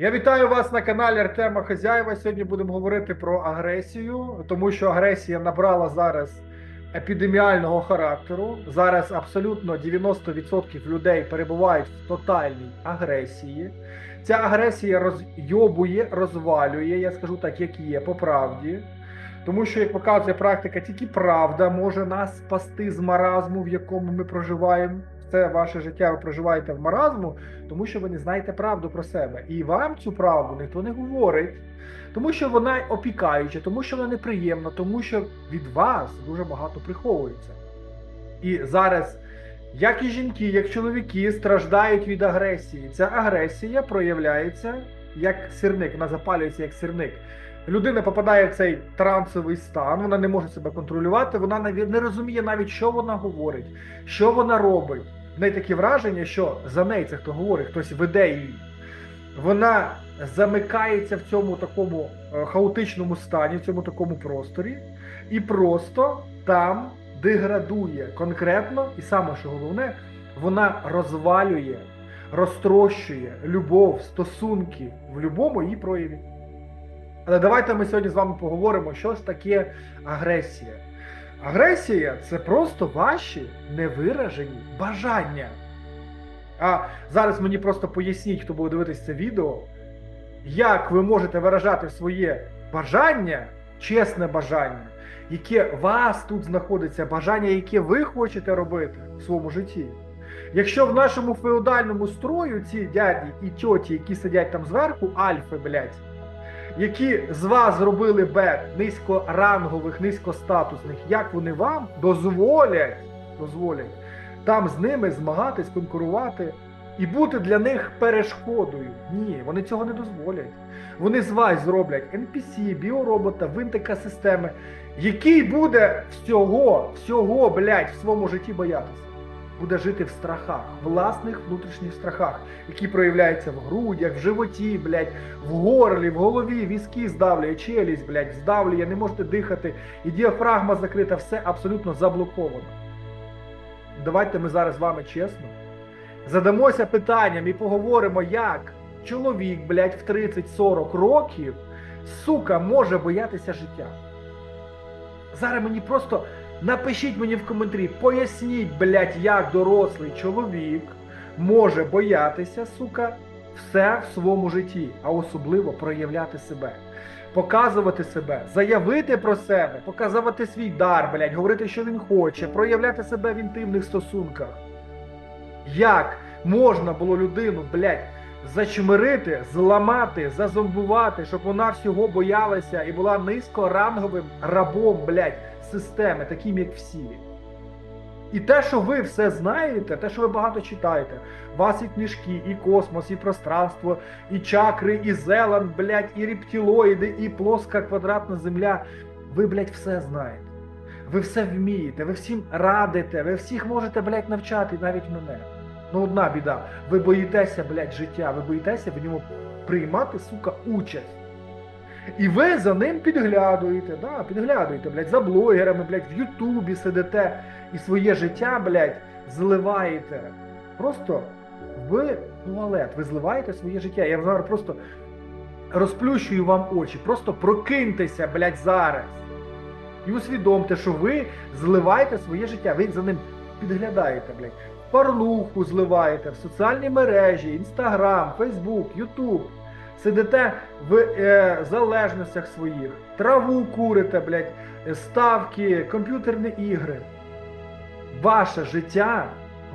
Я вітаю вас на каналі Артема Хазяєва. Сьогодні будемо говорити про агресію, тому що агресія набрала зараз епідеміального характеру. Зараз абсолютно 90% людей перебувають в тотальній агресії. Ця агресія розйобує, розвалює, я скажу так, як є, по правді. Тому що, як показує практика, тільки правда може нас спасти з маразму, в якому ми проживаємо. Це ваше життя, ви проживаєте в маразму, тому що ви не знаєте правду про себе. І вам цю правду ніхто не говорить, тому що вона опікаюча, тому що вона неприємна, тому що від вас дуже багато приховується. І зараз, як і жінки, як чоловіки страждають від агресії. Ця агресія проявляється як сирник, вона запалюється як сирник. Людина попадає в цей трансовий стан, вона не може себе контролювати, вона не розуміє навіть, що вона говорить, що вона робить. В неї таке враження, що за неї це хто говорить, хтось веде її. Вона замикається в цьому такому е, хаотичному стані, в цьому такому просторі, і просто там деградує конкретно, і саме що головне, вона розвалює, розтрощує любов, стосунки в будь-якому її прояві. Але давайте ми сьогодні з вами поговоримо, що ж таке агресія. Агресія це просто ваші невиражені бажання. А зараз мені просто поясніть, хто буде дивитися це відео, як ви можете виражати своє бажання, чесне бажання, яке вас тут знаходиться, бажання, яке ви хочете робити в своєму житті. Якщо в нашому феодальному строю ці дяді і тьоті, які сидять там зверху, альфи, блядь, які з вас зробили бек низькорангових, низькостатусних, як вони вам дозволять, дозволять там з ними змагатись, конкурувати і бути для них перешкодою. Ні, вони цього не дозволять. Вони з вас зроблять NPC, біоробота, винтика системи, який буде всього, всього, блядь, в своєму житті боятися. Буде жити в страхах, власних внутрішніх страхах, які проявляються в грудях, в животі, блядь, в горлі, в голові, візки здавлює, челюсть, блядь, здавлює, не можете дихати, і діафрагма закрита, все абсолютно заблоковано. Давайте ми зараз з вами чесно задамося питанням і поговоримо, як чоловік, блядь, в 30-40 років, сука, може боятися життя. Зараз мені просто напишіть мені в коментарі, поясніть, блядь, як дорослий чоловік може боятися, сука, все в своєму житті, а особливо проявляти себе. Показувати себе, заявити про себе, показувати свій дар, блядь, говорити, що він хоче, проявляти себе в інтимних стосунках. Як можна було людину, блядь, зачмирити, зламати, зазомбувати, щоб вона всього боялася і була низькоранговим рабом, блядь, системи, таким як всі. І те, що ви все знаєте, те, що ви багато читаєте, вас і книжки, і космос, і пространство, і чакри, і зеланд, блядь, і рептилоїди, і плоска квадратна земля. Ви, блядь, все знаєте. Ви все вмієте, ви всім радите, ви всіх можете, блядь, навчати, навіть мене. Ну одна біда. Ви боїтеся, блядь, життя, ви боїтеся в ньому приймати, сука, участь. І ви за ним підглядуєте, да, підглядуєте, блядь, за блогерами, блядь, в Ютубі сидите і своє життя, блядь, зливаєте. Просто в туалет, ви зливаєте своє життя. Я зараз просто розплющую вам очі. Просто прокиньтеся, блядь, зараз. І усвідомте, що ви зливаєте своє життя, ви за ним підглядаєте, блядь. Порнуху зливаєте в соціальні мережі, Інстаграм, Фейсбук, Ютуб. Сидите в е, залежностях своїх, траву курите, блядь, ставки, комп'ютерні ігри. Ваше життя,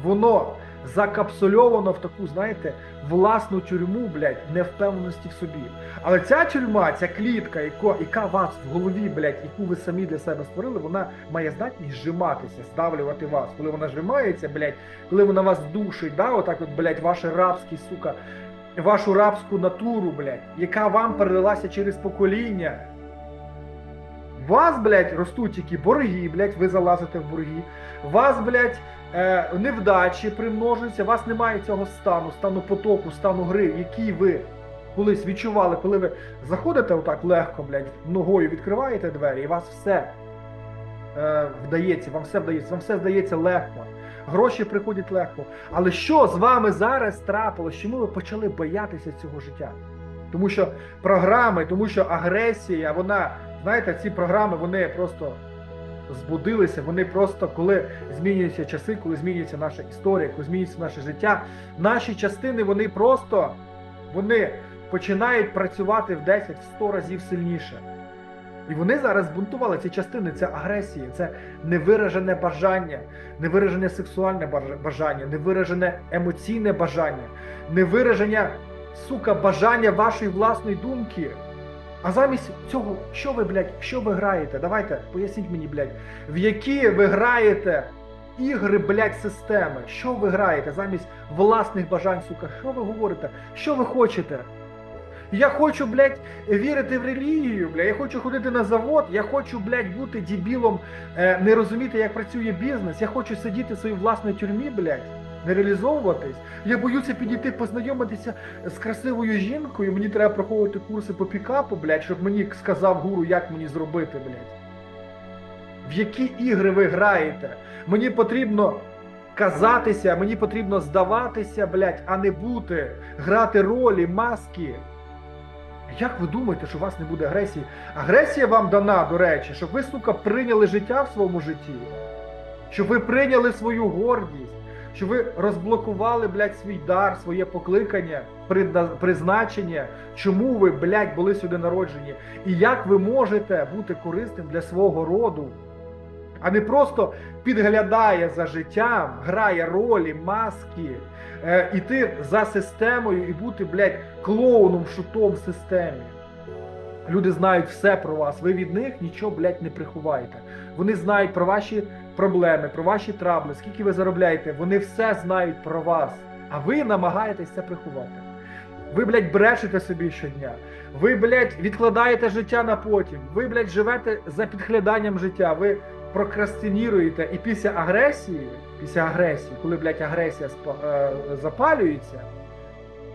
воно закапсульовано в таку, знаєте, власну тюрму, блядь, невпевненості в собі. Але ця тюрма, ця клітка, яка, яка вас в голові, блядь, яку ви самі для себе створили, вона має здатність зжиматися, здавлювати вас. Коли вона зжимається, блядь, коли вона вас душить, да, отак от, блядь, ваше рабські, сука, вашу рабську натуру, блядь, яка вам передалася через покоління. Вас, блядь, ростуть тільки борги, блядь, ви залазите в борги. Вас, блядь, невдачі примножуються, у вас немає цього стану, стану потоку, стану гри, який ви колись відчували, коли ви заходите отак легко, блядь, ногою відкриваєте двері, і вас все е, вдається, вам все вдається, вам все вдається легко. Гроші приходять легко. Але що з вами зараз трапилось? Чому ви почали боятися цього життя? Тому що програми, тому що агресія, вона, знаєте, ці програми вони просто збудилися. Вони просто, коли змінюються часи, коли змінюється наша історія, коли змінюється наше життя, наші частини вони просто вони починають працювати в 10 в 100 разів сильніше. І вони зараз збунтували ці частини, це агресія, це невиражене бажання, невиражене сексуальне бажання, невиражене емоційне бажання, невираження, сука, бажання вашої власної думки. А замість цього, що ви, блядь, що ви граєте? Давайте, поясніть мені, блядь, в які ви граєте ігри, блядь, системи? Що ви граєте замість власних бажань, сука? Що ви говорите? Що ви хочете? Я хочу, блядь, вірити в релігію, блядь, я хочу ходити на завод, я хочу, блядь, бути дебілом, е, не розуміти, як працює бізнес, я хочу сидіти в своїй власній тюрмі, блядь, не реалізовуватись. Я боюся підійти познайомитися з красивою жінкою, мені треба проходити курси по пікапу, блядь, щоб мені сказав гуру, як мені зробити, блядь. В які ігри ви граєте? Мені потрібно казатися, мені потрібно здаватися, блядь, а не бути, грати ролі, маски. Як ви думаєте, що у вас не буде агресії? Агресія вам дана, до речі, щоб ви, сука, прийняли життя в своєму житті, щоб ви прийняли свою гордість, щоб ви розблокували, блядь, свій дар, своє покликання, призна- призначення, чому ви, блядь, були сюди народжені, і як ви можете бути корисним для свого роду, а не просто підглядає за життям, грає ролі, маски, е, іти за системою і бути, блядь, клоуном, шутом в системі. Люди знають все про вас. Ви від них нічого, блядь, не приховаєте. Вони знають про ваші проблеми, про ваші трабли, скільки ви заробляєте. Вони все знають про вас. А ви намагаєтесь це приховати. Ви, блядь, брешете собі щодня. Ви, блядь, відкладаєте життя на потім. Ви, блядь, живете за підгляданням життя. Ви прокрастиніруєте. І після агресії, після агресії, коли, блядь, агресія е, запалюється,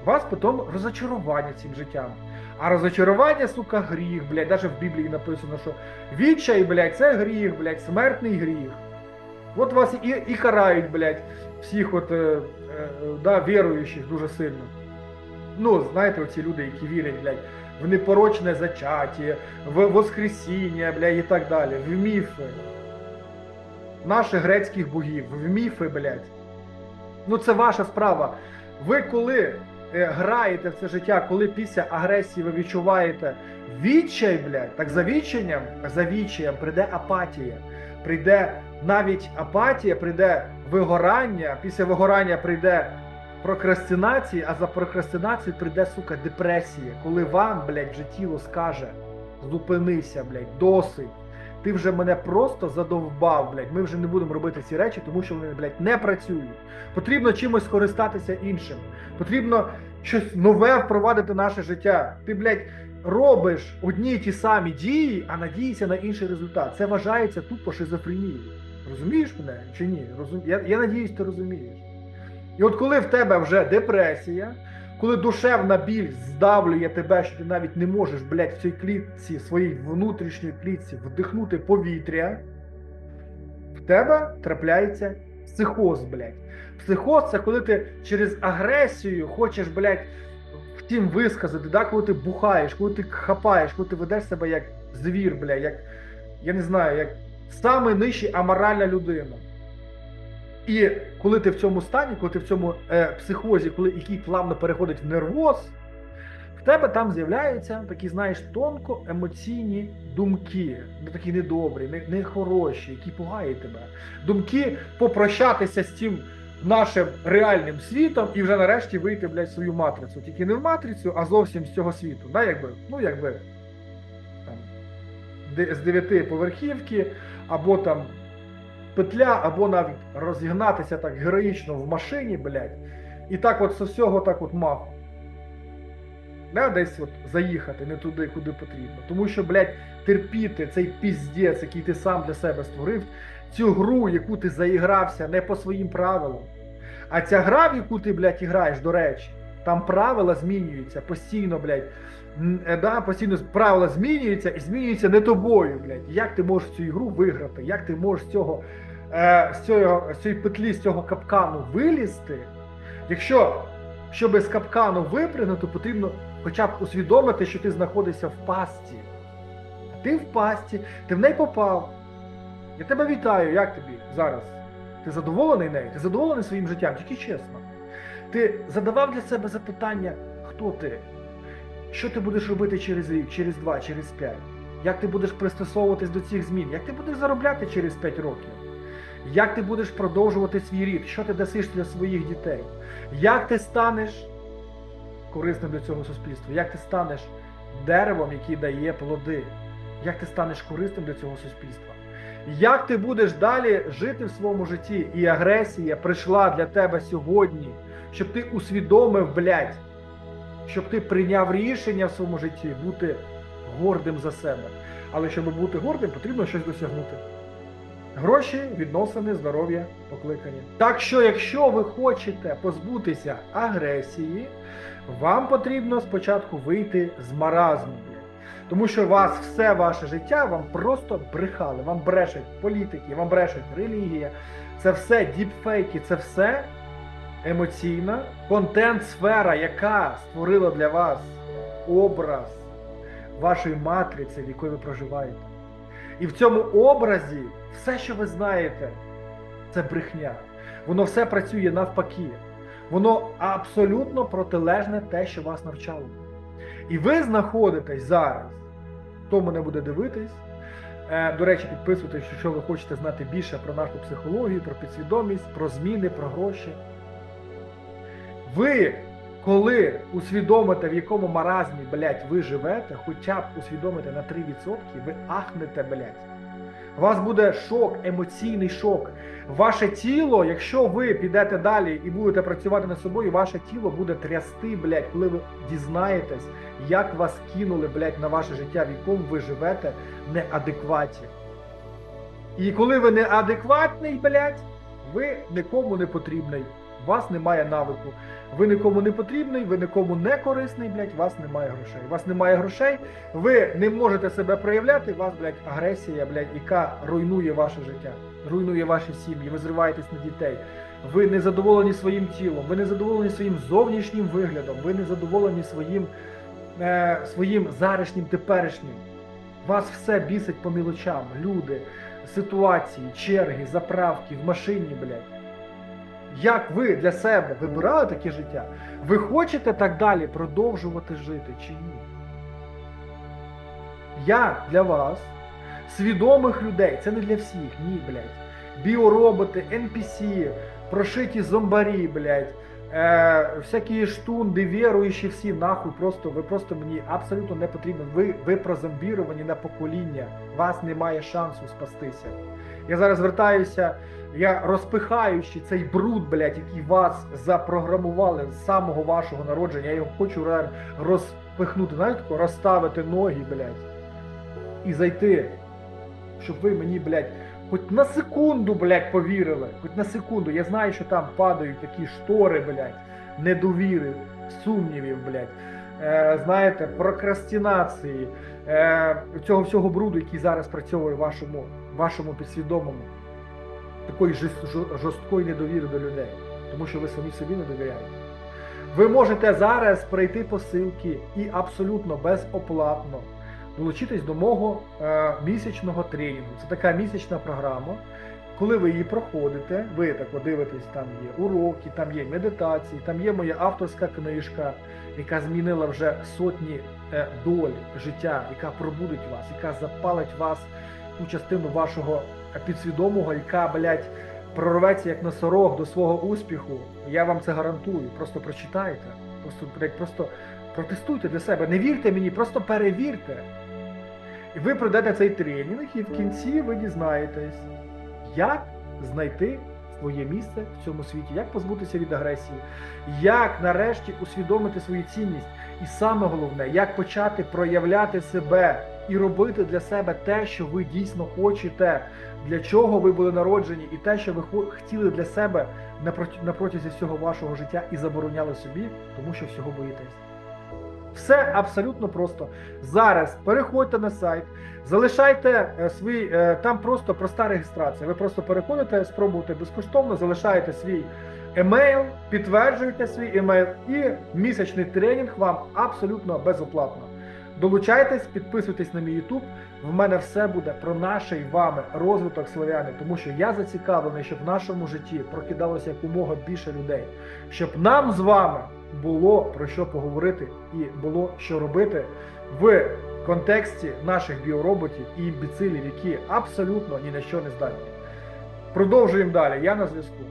вас потім розочарування цим життям. А розочарування, сука, гріх, блядь, навіть в Біблії написано, що відчай, блядь, це гріх, блядь, смертний гріх. От вас і, і карають, блядь, всіх от, е, е, да, віруючих дуже сильно. Ну, знаєте, оці люди, які вірять, блядь, в непорочне зачаття, в Воскресіння, блядь, і так далі, в міфи. Наших грецьких богів, в міфи, блядь. Ну це ваша справа. Ви коли граєте в це життя, коли після агресії ви відчуваєте відчай, блядь, так за відчаєм, за відчаєм прийде апатія. Прийде навіть апатія, прийде вигорання, після вигорання прийде прокрастинація, а за прокрастинацією прийде, сука, депресія, коли вам, блядь, вже тіло скаже, зупинися, блядь, досить. Ти вже мене просто задовбав, блядь. Ми вже не будемо робити ці речі, тому що вони, блядь, не працюють. Потрібно чимось скористатися іншим. Потрібно щось нове впровадити в наше життя. Ти, блядь, робиш одні й ті самі дії, а надієшся на інший результат. Це вважається тупо шизофренією. Розумієш мене чи ні? Розум... Я, я надіюсь, ти розумієш. І от коли в тебе вже депресія, коли душевна біль здавлює тебе, що ти навіть не можеш, блядь, в цій клітці, своїй внутрішній клітці вдихнути повітря, в тебе трапляється психоз, блядь. Психоз це коли ти через агресію хочеш, блядь, втім висказати, да? коли ти бухаєш, коли ти хапаєш, коли ти ведеш себе як звір, блядь, як, я не знаю, як саме нижчий аморальна людина. І коли ти в цьому стані, коли ти в цьому е, психозі, коли який плавно переходить в нервоз, в тебе там з'являються такі, знаєш, тонко емоційні думки, такі недобрі, не, нехороші, які пугають тебе. Думки попрощатися з цим нашим реальним світом і вже нарешті вийти, блядь, свою матрицю. Тільки не в матрицю, а зовсім з цього світу. Да, якби, ну, якби там, з дев'яти поверхівки, або там петля, або навіть розігнатися так героїчно в машині, блядь, і так от з всього так от маху. Не десь от заїхати не туди, куди потрібно. Тому що, блядь, терпіти цей піздець, який ти сам для себе створив, цю гру, яку ти заігрався не по своїм правилам. А ця гра, в яку ти, блядь, граєш, до речі, там правила змінюються постійно, блядь. Е, Да, постійно правила змінюються і змінюються не тобою, блядь. Як ти можеш цю ігру виграти? Як ти можеш з цього е, з, цього, з цієї петлі, з цього капкану вилізти? Якщо щоб з капкану випригнути, потрібно хоча б усвідомити, що ти знаходишся в пастці. Ти в пастці, ти в неї попав. Я тебе вітаю, як тобі зараз? Ти задоволений нею? Ти задоволений своїм життям, тільки чесно. Ти задавав для себе запитання, хто ти? Що ти будеш робити через рік, через два, через п'ять? Як ти будеш пристосовуватись до цих змін? Як ти будеш заробляти через 5 років? Як ти будеш продовжувати свій рід? Що ти дасиш для своїх дітей? Як ти станеш корисним для цього суспільства? Як ти станеш деревом, який дає плоди? Як ти станеш корисним для цього суспільства? Як ти будеш далі жити в своєму житті? І агресія прийшла для тебе сьогодні, щоб ти усвідомив, блядь, щоб ти прийняв рішення в своєму житті бути гордим за себе. Але щоб бути гордим, потрібно щось досягнути. Гроші, відносини, здоров'я, покликання. Так що, якщо ви хочете позбутися агресії, вам потрібно спочатку вийти з маразму. Тому що вас все ваше життя вам просто брехали. Вам брешуть політики, вам брешуть релігія. Це все діпфейки, це все емоційна контент-сфера, яка створила для вас образ вашої матриці, в якої ви проживаєте. І в цьому образі все, що ви знаєте, це брехня. Воно все працює навпаки. Воно абсолютно протилежне те, що вас навчало. І ви знаходитесь зараз, хто мене буде дивитись. Е, До речі, підписуйтесь, якщо ви хочете знати більше про нашу психологію, про підсвідомість, про зміни, про гроші. Ви, коли усвідомите, в якому маразмі, блядь, ви живете, хоча б усвідомите на 3%, ви ахнете, блядь. У вас буде шок, емоційний шок. Ваше тіло, якщо ви підете далі і будете працювати над собою, ваше тіло буде трясти, блядь, коли ви дізнаєтесь, як вас кинули, блядь, на ваше життя, в якому ви живете в неадекваті. І коли ви неадекватний, блядь, ви нікому не потрібний. У вас немає навику. Ви нікому не потрібний, ви нікому не корисний, блядь, вас немає грошей. У вас немає грошей, ви не можете себе проявляти, у вас, блядь, агресія, блядь, яка руйнує ваше життя, руйнує ваші сім'ї, ви зриваєтесь на дітей. Ви не задоволені своїм тілом, ви не задоволені своїм зовнішнім виглядом, ви не задоволені своїм, е, своїм зарішнім теперішнім. Вас все бісить по мілочам, люди, ситуації, черги, заправки, в машині, блядь. Як ви для себе вибирали таке життя? Ви хочете так далі продовжувати жити чи ні? Я для вас, свідомих людей, це не для всіх, ні, блядь. Біороботи, NPC, прошиті зомбарі, блядь, е, всякі штунди, віруючі всі, нахуй, просто, ви просто мені абсолютно не потрібно. Ви, ви прозомбіровані на покоління, вас немає шансу спастися. Я зараз звертаюся, я розпихаючи цей бруд, блядь, який вас запрограмували з самого вашого народження, я його хочу розпихнути, знаєте, тако, розставити ноги, блядь, і зайти, щоб ви мені, блядь, хоч на секунду, блядь, повірили. Хоч на секунду. Я знаю, що там падають такі штори, блядь, недовіри, сумнівів, блядь. Е, знаєте, прокрастинації, е, цього всього бруду, який зараз працює в вашому, вашому підсвідомому, такої жорст- жорсткої недовіри до людей, тому що ви самі собі не довіряєте. Ви можете зараз пройти посилки і абсолютно безоплатно долучитись до мого е, місячного тренінгу. Це така місячна програма. Коли ви її проходите, ви так дивитесь, там є уроки, там є медитації, там є моя авторська книжка, яка змінила вже сотні е, доль життя, яка пробудить вас, яка запалить вас ту частину вашого підсвідомого, яка, блядь, прорветься як носорог до свого успіху. Я вам це гарантую. Просто прочитайте. Просто, блядь, просто протестуйте для себе. Не вірте мені, просто перевірте. І ви пройдете цей тренінг, і в кінці ви дізнаєтесь, як знайти своє місце в цьому світі, як позбутися від агресії, як нарешті усвідомити свою цінність. І саме головне, як почати проявляти себе і робити для себе те, що ви дійсно хочете, для чого ви були народжені, і те, що ви хотіли для себе на протязі всього вашого життя і забороняли собі, тому що всього боїтесь. Все абсолютно просто. Зараз переходьте на сайт, залишайте е, свій, е, там просто проста реєстрація. Ви просто переходите, спробуйте безкоштовно, залишаєте свій емейл, підтверджуєте свій емейл, і місячний тренінг вам абсолютно безоплатно. Долучайтесь, підписуйтесь на мій YouTube. В мене все буде про наш і вами розвиток слов'яни, тому що я зацікавлений, щоб в нашому житті прокидалося якомога більше людей, щоб нам з вами було про що поговорити і було що робити в контексті наших біороботів і імбіцилів, які абсолютно ні на що не здатні. Продовжуємо далі. Я на зв'язку.